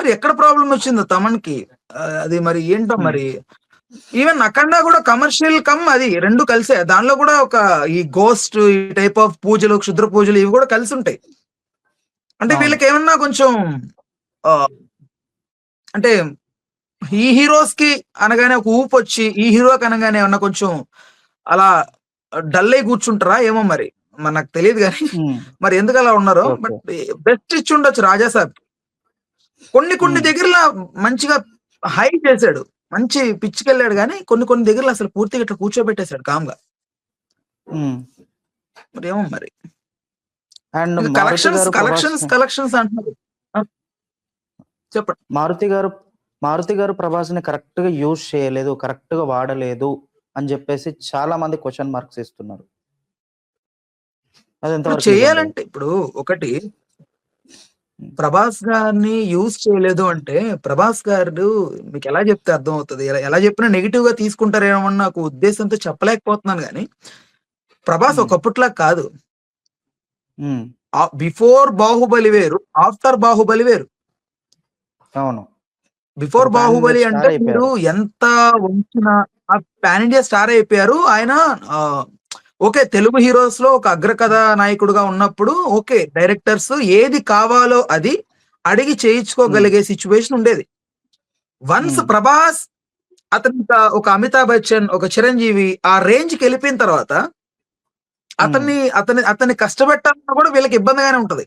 మరి ఎక్కడ ప్రాబ్లం వచ్చిందో తమన్కి? అది మరి ఏంటో మరి? ఈవెన్ అఖండ కూడా కమర్షియల్ కమ్ అది రెండు కలిసే. దానిలో కూడా ఒక ఈ గోస్ట్ ఈ టైప్ ఆఫ్ పూజలు క్షుద్ర పూజలు ఇవి కూడా కలిసి ఉంటాయి. అంటే. వీళ్ళకి ఏమన్నా కొంచెం అంటే ఈ హీరోస్కి అనగానే ఒక ఊపు వచ్చి ఈ హీరోకి అనగానే ఏమన్నా కొంచెం అలా డల్ అయి కూర్చుంటారా? ఏమో మరి. మరి నాకు తెలియదు కానీ. ఉమ్, మరి ఎందుకు అలా ఉన్నారో. బట్ బెస్ట్ ఇచ్చి ఉండొచ్చు రాజా సాబ్ కొన్ని కొన్ని Hmm. దగ్గర మంచిగా హై చేశాడు. మంచి పిచ్చికెళ్ళాడు కానీ కొన్ని కొన్ని దగ్గర అసలు పూర్తిగా ఇట్లా కూర్చోబెట్టేశాడు కామ్గా ఉమ్. మరి. ఏమో మరి అండ్ కలెక్షన్స్ కలెక్షన్స్ కలెక్షన్స్ అంటున్నారు. చెప్పండి. మారుతి గారు మారుతి గారు ప్రభాస్ని కరెక్ట్గా యూజ్ చేయలేదు కరెక్ట్గా వాడలేదు అని చెప్పేసి చాలా మంది క్వశ్చన్ మార్క్స్ ఇస్తున్నారు? చేయాలంటే ఇప్పుడు ఒకటి ప్రభాస్ గారిని యూజ్ చేయలేదు అంటే ప్రభాస్ గారు మీకు ఎలా చెప్తే అర్థం అవుతుంది ఎలా చెప్పినా నెగిటివ్గా తీసుకుంటారేమో నాకు ఉద్దేశంతో చెప్పలేకపోతున్నాను కానీ ప్రభాస్. ఒకప్పట్లా కాదు. బిఫోర్ బాహుబలి వేరు ఆఫ్టర్ బాహుబలి వేరు. అవును. బిఫోర్ బాహుబలి అంటే. మీరు ఎంత వంచిన ఆ పాన్ ఇండియా స్టార్ అయిపోయారు. ఆయన ఓకే తెలుగు హీరోస్లో ఒక అగ్రకథ నాయకుడుగా ఉన్నప్పుడు ఓకే డైరెక్టర్స్ ఏది కావాలో అది అడిగి చేయించుకోగలిగే సిచ్యువేషన్ ఉండేది. వన్స్. ప్రభాస్ అతని ఒక- ఒక అమితాబ్ బచ్చన్ ఒక చిరంజీవి ఆ రేంజ్కి వెళ్ళిపోయిన తర్వాత అతన్ని అతని అతన్ని కష్టపెట్టాలన్నా కూడా వీళ్ళకి ఇబ్బందిగానే ఉంటది.